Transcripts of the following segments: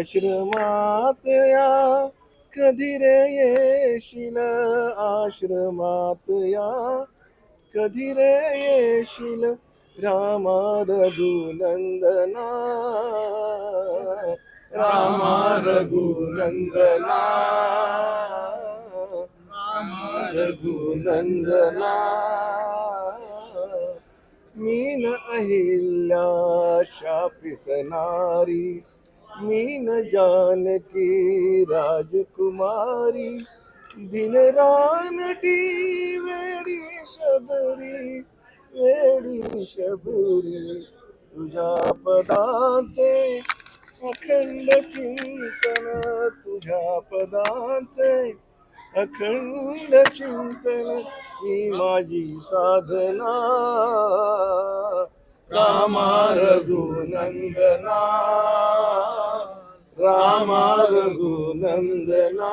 आश्रमात या कधी रे येशील आश्रमात या कधी रे येशील रामा रघुनंदना रामा रघुनंदना रघुनंदना मीन अहिल्या शापित नारी मीन जानकी राजकुमारी दिन रानटी वेडी शबरी वेडी शबरी तुझ्या पदाचे अखंड चिंतन तुझ्या पदाचे अखंड चिंतन ही माझी साधना. रामा रघुनंदना. रामा रघुनंदना.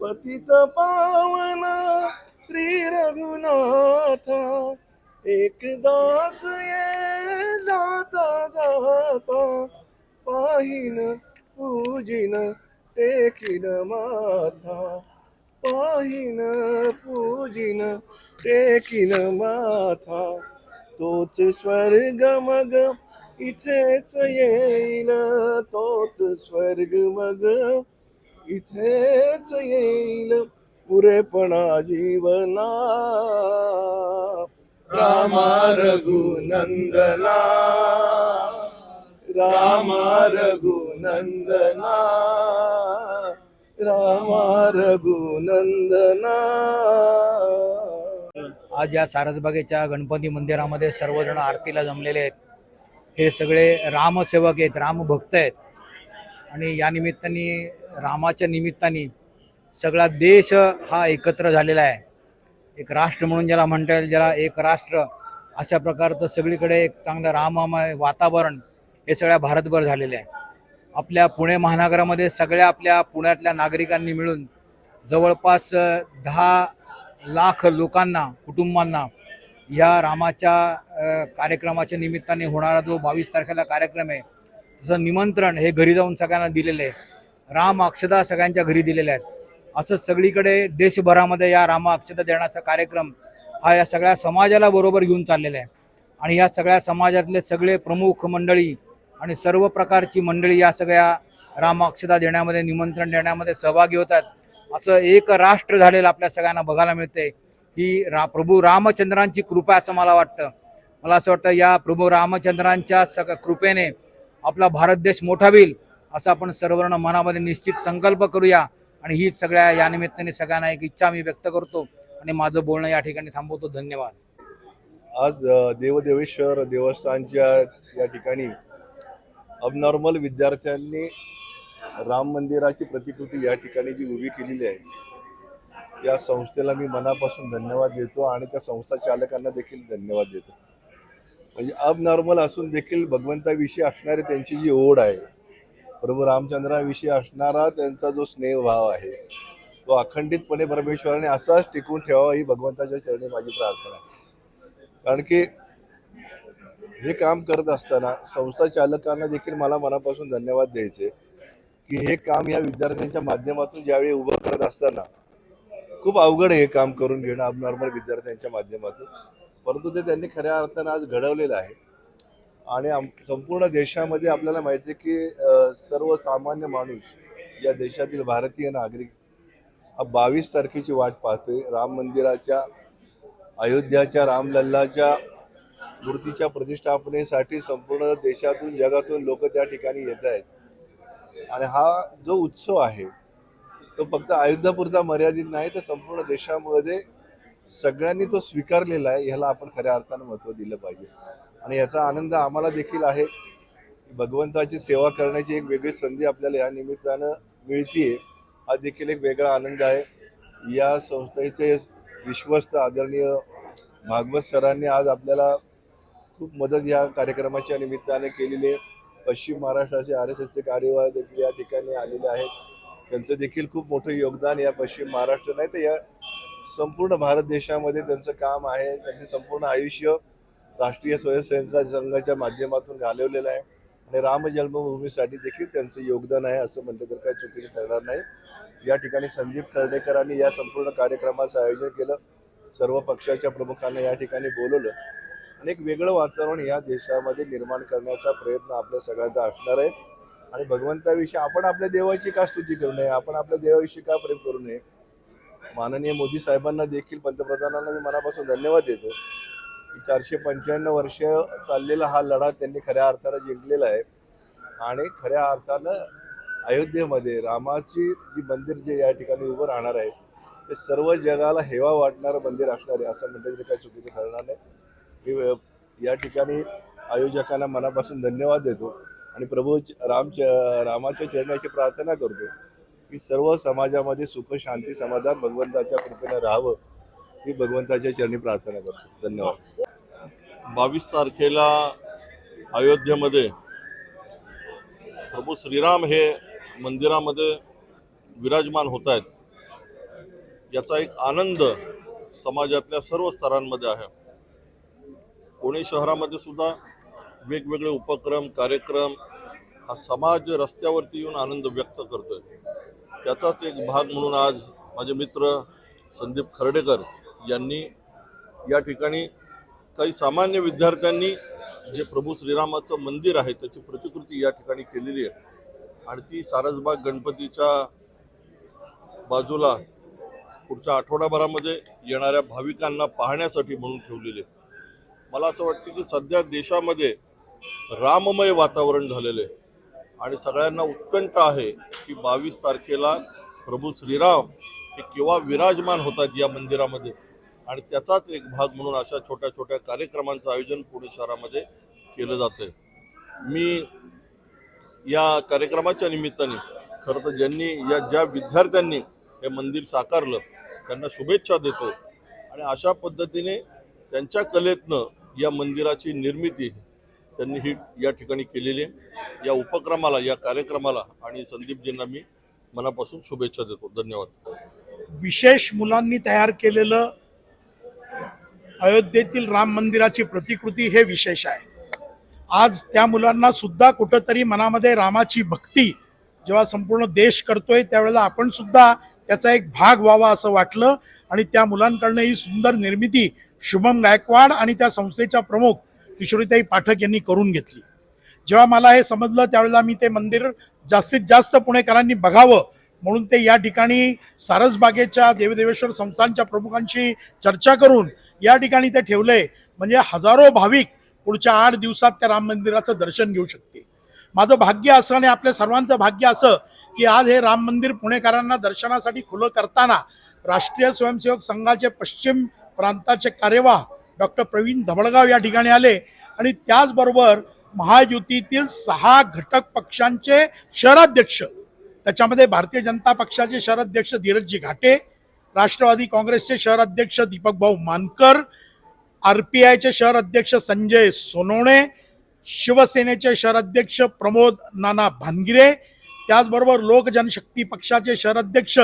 पतित पावन श्री रघुनाथा एकदाच ये जाता जाता पाहिन पूजिन टेकिन माथा. पाहिन पूजिन टेकिन माथा. तोच स्वर्ग मग इथेच येईल तोच स्वर्ग मग. इथेच येईल पुरेपणा जीवना. रामा रघुनंदना. रामा रघुनंदना. रामा रघुनंदना. आज या सारसबागेच्या गणपती मंदिरामध्ये सर्वजण आरतीला जमलेले आहेत. हे सगळे रामसेवक आहेत रामभक्त आहेत. आणि या निमित्ताने रामाच्या निमित्ताने सगळा देश हा एकत्र झालेला आहे. एक राष्ट्र म्हणून ज्याला म्हणता येईल ज्याला एक राष्ट्र अशा प्रकारचं सगळीकडे एक चांगलं रामामय वातावरण हे सगळ्या भारतभर झालेलं आहे. आपल्या पुणे महानगरामध्ये सगळ्या आपल्या पुण्यातल्या नागरिकांनी मिळून जवळपास दहा लाख लोकांना कुटुंबांना या रामाच्या कार्यक्रमाच्या निमित्ताने होणारा जो बावीस तारखेला कार्यक्रम आहे तसं निमंत्रण हे घरी जाऊन सगळ्यांना दिलेलं आहे. राम अक्षदा सगळ्यांच्या घरी दिलेल्या आहेत. असं सगळीकडे देशभरामध्ये या राम अक्षदा देण्याचा कार्यक्रम हा या सगळ्या समाजाला बरोबर घेऊन चाललेला आहे. आणि या सगळ्या समाजातले सगळे प्रमुख मंडळी आणि सर्व प्रकारची मंडळी या सगळ्या रामाक्षता देण्यामध्ये निमंत्रण देण्यामध्ये सहभागी होतात. असं एक राष्ट्र झालेलं आपल्या सगळ्यांना बघायला मिळते ही रा प्रभू रामचंद्रांची कृपा असं मला वाटतं. मला असं वाटतं या प्रभू रामचंद्रांच्या सग कृपेने आपला भारत देश मोठा होईल असं आपण सर्वजण मनामध्ये निश्चित संकल्प करूया. आणि ही सगळ्या या निमित्ताने सगळ्यांना एक इच्छा मी व्यक्त करतो. आणि माझं बोलणं या ठिकाणी थांबवतो. धन्यवाद. आज देवदेवेश्वर देवस्थानच्या या ठिकाणी अबनॉर्मल विद्यार्थ्यांनी राम मंदिराची प्रतिकृती या ठिकाणी जी उभी केलेली आहे या संस्थेला मी मनापासून धन्यवाद देतो आणि त्या संस्था चालकांना देखील धन्यवाद देतो. म्हणजे अबनॉर्मल असून देखील भगवंताविषयी असणारी त्यांची जी ओढ आहे प्रभू रामचंद्राविषयी असणारा त्यांचा जो स्नेहभाव आहे तो अखंडितपणे परमेश्वराने असाच टिकून ठेवावा ही भगवंताच्या चरणी माझी प्रार्थना आहे. कारण की हे काम करत असताना संस्था चालकांना देखील मला मनापासून धन्यवाद द्यायचे की हे काम या विद्यार्थ्यांच्या माध्यमातून ज्यावेळी उभं करत असताना खूप अवघड हे काम करून घेणं नॉर्मल विद्यार्थ्यांच्या माध्यमातून. परंतु ते त्यांनी खऱ्या अर्थानं आज घडवलेलं आहे. आणि आम संपूर्ण देशामध्ये आपल्याला माहिती आहे की सर्वसामान्य माणूस या देशातील भारतीय नागरिक हा बावीस तारखेची वाट पाहतोय. राम मंदिराच्या अयोध्याच्या रामलल्लाच्या मूर्तीच्या प्रतिष्ठापनेसाठी संपूर्ण देशातून जगातून लोक त्या ठिकाणी येत आहेत. आणि हा जो उत्सव आहे तो फक्त अयोध्यापुरता मर्यादित नाही तर संपूर्ण देशामध्ये सगळ्यांनी तो स्वीकारलेला आहे ह्याला आपण खऱ्या अर्थानं महत्त्व दिलं पाहिजे. आणि याचा आनंद आम्हाला देखील आहे. भगवंताची सेवा करण्याची एक वेगळी संधी आपल्याला या निमित्तानं मिळतीये. हा देखील एक वेगळा आनंद आहे. या संस्थेचे विश्वस्त आदरणीय भागवत सरांनी आज आपल्याला खूप मदत या कार्यक्रमाच्या निमित्ताने केलेली आहे. पश्चिम महाराष्ट्राचे आर एस एसचे कार्यवाह देखील या ठिकाणी आलेले आहेत. त्यांचं देखील खूप मोठं योगदान या पश्चिम महाराष्ट्र नाही तर या संपूर्ण भारत देशामध्ये त्यांचं काम आहे त्यांनी संपूर्ण आयुष्य राष्ट्रीय स्वयंसेवक संघाच्या माध्यमातून घालवलेलं आहे. आणि राम जन्मभूमीसाठी देखील त्यांचं योगदान आहे असं म्हटलं तर काही चुकीचं ठरणार नाही. या ठिकाणी संदीप खर्डेकरांनी या संपूर्ण कार्यक्रमाचं आयोजन केलं. सर्व पक्षाच्या प्रमुखांना या ठिकाणी बोलवलं. आणि एक वेगळं वातावरण या देशामध्ये निर्माण करण्याचा प्रयत्न आपल्या सगळ्यांचा असणार आहे. आणि भगवंताविषयी आपण आपल्या देवाची का स्तुती करू नये? आपण आपल्या देवाविषयी का प्रेम करू नये? माननीय मोदी साहेबांना देखील पंतप्रधानांना मी मनापासून धन्यवाद देतो. की चारशे पंच्याण्णव वर्ष चाललेला हा लढा त्यांनी खऱ्या अर्थानं जिंकलेला आहे. आणि खऱ्या अर्थानं अयोध्येमध्ये रामाची जी मंदिर जे या ठिकाणी उभं राहणार आहे ते सर्व जगाला हेवा वाटणारं मंदिर असणार आहे असं म्हटलं तरी काही चुकीचं ठरणार नाही. मी या ठिकाणी आयोजकांना मनापासून धन्यवाद देतो. आणि प्रभू रामच्या रामाच्या चरणाची प्रार्थना करतो की सर्व समाजामध्ये सुख शांती समाधान भगवंताच्या कृपेनं राहावं ही भगवंताच्या चरणी प्रार्थना करतो. धन्यवाद. बावीस तारखेला अयोध्येमध्ये प्रभू श्रीराम हे मंदिरामध्ये विराजमान होत आहेत याचा एक आनंद समाजातल्या सर्व स्तरांमध्ये आहे. पुणे शहरामध्ये सुद्धा वेगवेगळे उपक्रम कार्यक्रम हा समाज रस्त्यावरती येऊन आनंद व्यक्त करतोय. त्याचाच एक भाग म्हणून आज माझे मित्र संदीप खर्डेकर यांनी या ठिकाणी काही सामान्य विद्यार्थ्यांनी जे प्रभू श्रीरामाचं मंदिर आहे त्याची प्रतिकृती या ठिकाणी केलेली आहे. आणि ती सारसबाग गणपतीच्या बाजूला पुढच्या आठवडाभरामध्ये येणाऱ्या भाविकांना पाहण्यासाठी म्हणून ठेवलेली आहे. मला असं वाटतं की सध्या देशामध्ये राममय वातावरण झालेलं आहे. आणि सगळ्यांना उत्कंठ आहे की बावीस तारखेला प्रभू श्रीराम हे केव्हा विराजमान होतात या मंदिरामध्ये. आणि त्याचाच एक भाग म्हणून अशा छोट्या छोट्या कार्यक्रमांचं आयोजन पुणे शहरामध्ये केलं जातं मी या कार्यक्रमाच्या निमित्ताने खरं तर ज्यांनी या ज्या विद्यार्थ्यांनी हे मंदिर साकारलं त्यांना शुभेच्छा देतो. आणि अशा पद्धतीने त्यांच्या कलेतनं या मंदिराची निर्मिती त्यांनी ही या ठिकाणी केलेली आहे. या उपक्रमाला या कार्यक्रमाला आणि संदीपजींना मी मनापासून शुभेच्छा देतो. धन्यवाद. विशेष मुलांनी तयार केलेलं अयोध्येतील राम मंदिराची प्रतिकृती हे विशेष आहे. आज त्या मुलांना सुद्धा कुठंतरी मनामध्ये रामाची भक्ती जेव्हा संपूर्ण देश करतोय त्यावेळेला आपण सुद्धा त्याचा एक भाग व्हावा असं वाटलं. आणि त्या मुलांकडनं ही सुंदर निर्मिती शुभम गायकवाड आणि त्या संस्थेच्या प्रमुख किशोरीताई पाठक यांनी करून घेतली. जेव्हा मला हे समजलं त्यावेळेला मी ते मंदिर जास्तीत जास्त पुणेकरांनी बघावं म्हणून ते या ठिकाणी सारसबागेच्या देवदेवेश्वर संस्थांच्या प्रमुखांशी चर्चा करून या ठिकाणी ते ठेवले. म्हणजे हजारो भाविक पुढच्या आठ दिवसात त्या राम मंदिराचं दर्शन घेऊ शकते माझं भाग्य असं आणि आपल्या सर्वांचं भाग्य असं की आज हे राम मंदिर पुणेकरांना दर्शनासाठी खुलं करताना राष्ट्रीय स्वयंसेवक संघाचे पश्चिम प्रांताचे कार्यवाह डॉक्टर प्रवीण धबळगाव या ठिकाणी आले. आणि त्याचबरोबर महायुतीतील सहा घटक पक्षांचे शहराध्यक्ष त्याच्यामध्ये भारतीय जनता पक्षाचे शहराध्यक्ष धीरजजी घाटे राष्ट्रवादी काँग्रेसचे शहराध्यक्ष दीपक भाऊ मानकर आर पी आयचे शहर अध्यक्ष संजय सोनवणे शिवसेनेचे शहराध्यक्ष प्रमोद नाना भानगिरे त्याचबरोबर लोक जनशक्ती पक्षाचे शहराध्यक्ष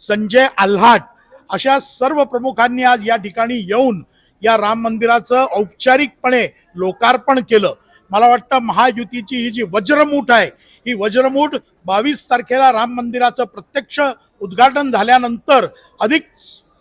संजय आल्हाट अशा सर्व प्रमुखांनी आज या ठिकाणी येऊन या राम मंदिराचं औपचारिकपणे लोकार्पण केलं. मला वाटतं महायुतीची ही जी वज्रमूठ आहे ही वज्रमूठ बावीस तारखेला राम मंदिराचं प्रत्यक्ष उद्घाटन झाल्यानंतर अधिक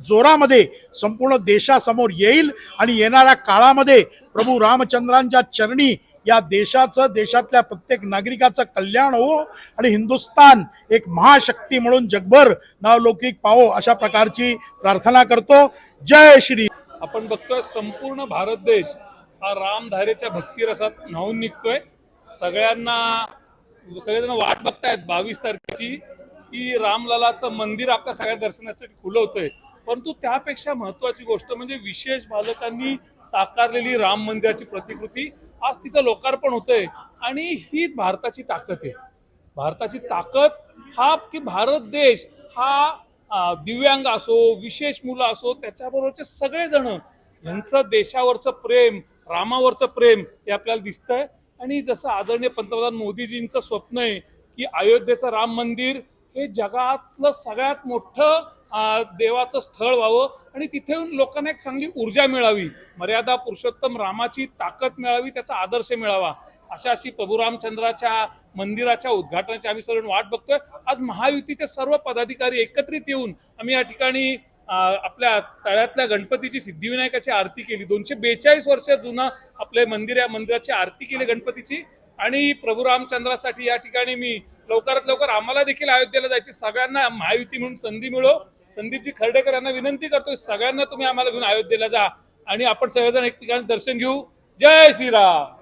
जोरामध्ये संपूर्ण देशासमोर येईल आणि येणाऱ्या काळामध्ये प्रभू रामचंद्रांच्या चरणी या देशाचं देशातल्या प्रत्येक नागरिकाचं कल्याण हो आणि हिंदुस्तान एक महाशक्ती म्हणून जगभर नावलौकिक पाहो अशा प्रकारची प्रार्थना करतो. जय श्री आपण बघतोय संपूर्ण भारत देश हा रामधारेच्या भक्तिरसात न्हावून निघतोय. सगळ्यांना सगळेजण वाट बघतायत बावीस तारखेची की रामललाचं मंदिर आपल्या सगळ्या दर्शनासाठी खुलं होतंय. परंतु त्यापेक्षा महत्वाची गोष्ट म्हणजे विशेष बालकांनी साकारलेली राम मंदिराची प्रतिकृती आज तिचं लोकार्पण होतंय आणि ही भारताची ताकद आहे. भारताची ताकद हा की भारत देश हा दिव्यांग असो विशेष मुलं असो त्याच्याबरोबरचे सगळेजण यांचं देशावरचं प्रेम रामावरचं प्रेम हे आपल्याला दिसतंय. आणि जसं आदरणीय पंतप्रधान मोदीजींचं स्वप्न आहे की अयोध्येचं राम मंदिर हे जगातलं सगळ्यात मोठं देवाचं स्थळ व्हावं आणि तिथे येऊन लोकांना एक चांगली ऊर्जा मिळावी. मर्यादा पुरुषोत्तम रामाची ताकद मिळावी त्याचा आदर्श मिळावा. अशा अशी प्रभू रामचंद्राच्या मंदिराच्या उद्घाटनाची आम्ही सर्व वाट बघतोय. आज महायुतीचे सर्व पदाधिकारी एकत्रित येऊन आम्ही या ठिकाणी आपल्या तळ्यातल्या गणपतीची सिद्धिविनायकाची आरती केली. दोनशे बेचाळीस वर्ष जुनं आपले मंदिर या मंदिराची आरती केली गणपतीची. आणि प्रभू रामचंद्रासाठी या ठिकाणी मी लवकरात लवकर आम्हाला देखील अयोध्येला जायची सगळ्यांना महायुती म्हणून संधी मिळो. संदीपजी खर्डेकर यांना विनंती करतोय सगळ्यांना तुम्ही आम्हाला घेऊन अयोध्येला जा. आणि आपण सगळेजण एक ठिकाणी दर्शन घेऊ. जय श्रीराम!